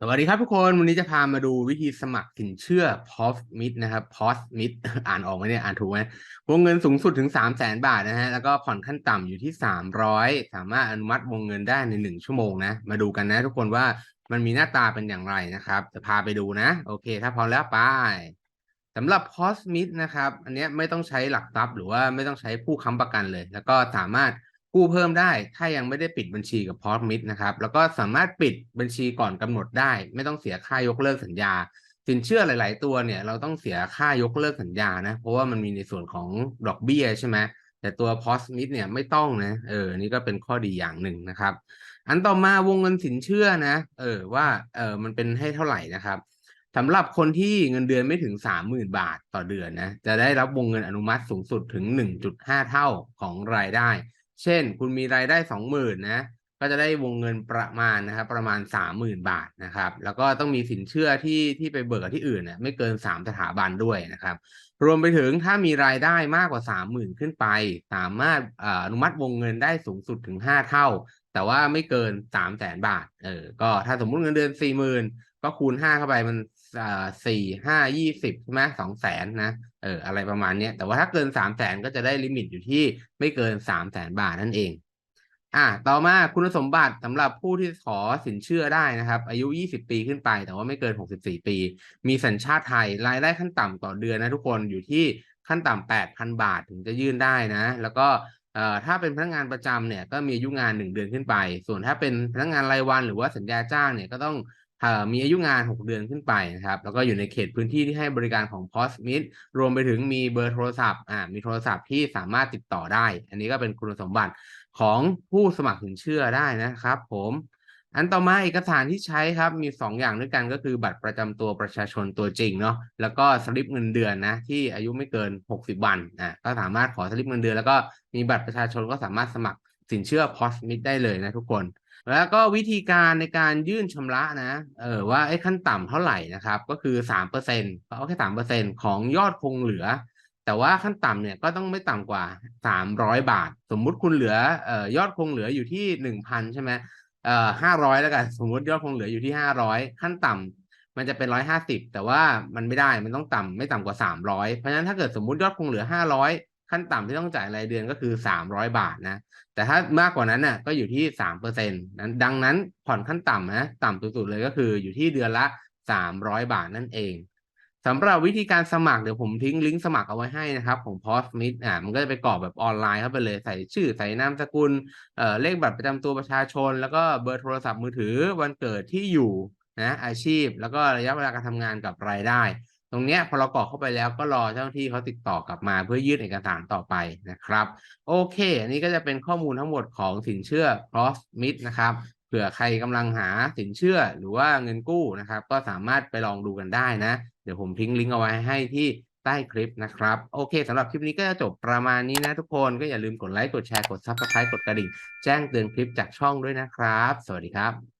สวัสดีครับทุกคน วันนี้จะพามาดูวิธีสมัครสินเชื่อ POS MIT นะครับ POS MIT อ่านออกไหมเนี่ยอ่านถูกไหมวงเงินสูงสุดถึง 3 0 0แสนบาทนะฮะแล้วก็ผ่อนขั้นต่ำอยู่ที่ 300 สามารถอนุมัติวงเงินได้ใน 1 ชั่วโมงนะ มาดูกันนะทุกคนว่ามันมีหน้าตาเป็นอย่างไรนะครับ จะพาไปดูนะ โอเค ถ้าพร้อมแล้วไปสำหรับ POS MIT นะครับ อันนี้ไม่ต้องใช้หลักทรัพย์หรือว่าไม่ต้องใช้ผู้ค้ำประกันเลย แล้วก็สามารถ กู้เพิ่มได้ ถ้ายังไม่ได้ปิดบัญชีกับพอสมิดนะครับ แล้วก็สามารถปิดบัญชีก่อนกำหนดได้ ไม่ต้องเสียค่ายกเลิกสัญญา สินเชื่อหลาย ๆ ตัวเนี่ยเราต้องเสียค่ายกเลิกสัญญานะ เพราะว่ามันมีในส่วนของดอกเบี้ยใช่ไหมแต่ตัวพอสมิดเนี่ยไม่ต้องนะ เออ นี่ก็เป็นข้อดีอย่างหนึ่งนะครับ อันต่อมาวงเงินสินเชื่อนะ เออ ว่า เออมันเป็นให้เท่าไหร่นะครับสำหรับคนที่เงินเดือนไม่ถึงสามหมื่นบาทต่อเดือนนะ จะได้รับวงเงินอนุมัติสูงสุดถึงหนึ่งจุดห้าเท่าของรายได้ เช่น คุณมีรายได้สองหมื่นนะก็จะได้วงเงินประมาณนะครับประมาณสามหมื่นบาทนะครับ แล้วก็ต้องมีสินเชื่อที่ที่ไปเบิกที่อื่นเนี่ยไม่เกินสามสถาบันด้วยนะครับ รวมไปถึงถ้ามีรายได้มากกว่าสามหมื่นขึ้นไป สามารถอนุมัติวงเงินได้สูงสุดถึงห้าเท่า แต่ว่าไม่เกินสามแสนบาทเออก็ถ้าสมมุติเงินเดือนสี่หมื่นก็คูณห้าเข้าไปมัน สี่ห้ายี่สิบใช่ไหมสองแสนนะเอออะไรประมาณนี้แต่ว่าถ้าเกินสามแสนก็จะได้ลิมิตอยู่ที่ไม่เกินสามแสนบาทนั่นเอง อะต่อมาคุณสมบัติสำหรับผู้ที่ขอสินเชื่อได้นะครับ อายุ20ปีขึ้นไป แต่ว่าไม่เกิน64ปี มีสัญชาติไทยรายได้ขั้นต่ำต่อเดือนนะทุกคนอยู่ที่ขั้นต่ำ8,000บาทถึงจะยื่นได้นะ แล้วก็เอ่อถ้าเป็นพนักงานประจำเนี่ยก็มีอายุงาน1เดือนขึ้นไป ส่วนถ้าเป็นพนักงานรายวันหรือว่าสัญญาจ้างเนี่ยก็ต้อง มีอายุงาน 6 เดือนขึ้นไปนะครับ แล้วก็อยู่ในเขตพื้นที่ที่ให้บริการของ PostMit รวมไปถึงมีเบอร์โทรศัพท์อ่ามีโทรศัพท์ที่สามารถติดต่อได้ อันนี้ก็เป็นคุณสมบัติของผู้สมัครสินเชื่อได้นะครับผมอันต่อมาเอกสารที่ใช้ครับมี 2 อย่างด้วยกันก็คือบัตรประจำตัวประชาชนตัวจริงเนาะแล้วก็สลิปเงินเดือนนะที่อายุไม่เกิน 60 วันอ่าก็สามารถขอสลิปเงินเดือน แล้วก็มีบัตรประชาชนก็สามารถสมัครสินเชื่อ PostMit ได้เลยนะทุกคน แล้วก็วิธีการในการยื่นชำระนะเออว่าไอ้ขั้นต่ำเท่าไหร่นะครับ ก็คือสามเปอร์เซ็นต์เอาแค่สามเปอร์เซ็นต์ของยอดคงเหลือ แต่ว่าขั้นต่ำเนี่ยก็ต้องไม่ต่ำกว่าสามร้อยบาท สมมุติคุณเหลือเอ่อยอดคงเหลืออยู่ที่หนึ่งพันใช่ไหมเอ่อห้าร้อยแล้วกันสมมติยอดคงเหลืออยู่ที่ห้าร้อยขั้นต่ำมันจะเป็นร้อยห้าสิบแต่ว่ามันไม่ได้มันต้องต่ำไม่ต่ำกว่าสามร้อยเพราะฉะนั้นถ้าเกิดสมมุติยอดคงเหลือห้าร้อย ขั้นต่ำที่ต้องจ่ายรายเดือนก็คือสามร้อยบาทนะ แต่ถ้ามากกว่านั้นน่ะก็อยู่ที่สามเปอร์เซ็นต์นั้นดังนั้นผ่อนขั้นต่ำนะต่ำสุดๆเลยก็คืออยู่ที่เดือนละสามร้อยบาทนั่นเองสำหรับวิธีการสมัครเดี๋ยวผมทิ้งลิงก์สมัครเอาไว้ให้นะครับของ p o s t m i t อ่ามันก็จะไปกรอกแบบออนไลน์เข้าไปเลยใส่ชื่อใส่นามสกุลเอ่อเลขบัตรประจำตัวประชาชน แล้วก็เบอร์โทรศัพท์มือถือวันเกิดที่อยู่นะอาชีพ แล้วก็ระยะเวลาการทำงานกับรายได้ ตรงเนี้ยพอเรากรอกเข้าไปแล้วก็รอเจ้าหน้าที่เขาติดต่อกลับมาเพื่อยื่นเอกสารต่อไปนะครับ โอเค อันนี้ก็จะเป็นข้อมูลทั้งหมดของสินเชื่อ cross mid นะครับเผื่อใครกำลังหาสินเชื่อหรือว่าเงินกู้นะครับ ก็สามารถไปลองดูกันได้นะ เดี๋ยวผมทิ้งลิงก์เอาไว้ให้ที่ใต้คลิปนะครับ โอเคสำหรับคลิปนี้ก็จะจบประมาณนี้นะทุกคนก็อย่าลืมกดไลค์กดแชร์กด subscribe กดกระดิ่ง แจ้งเตือนคลิปจากช่องด้วยนะครับ สวัสดีครับ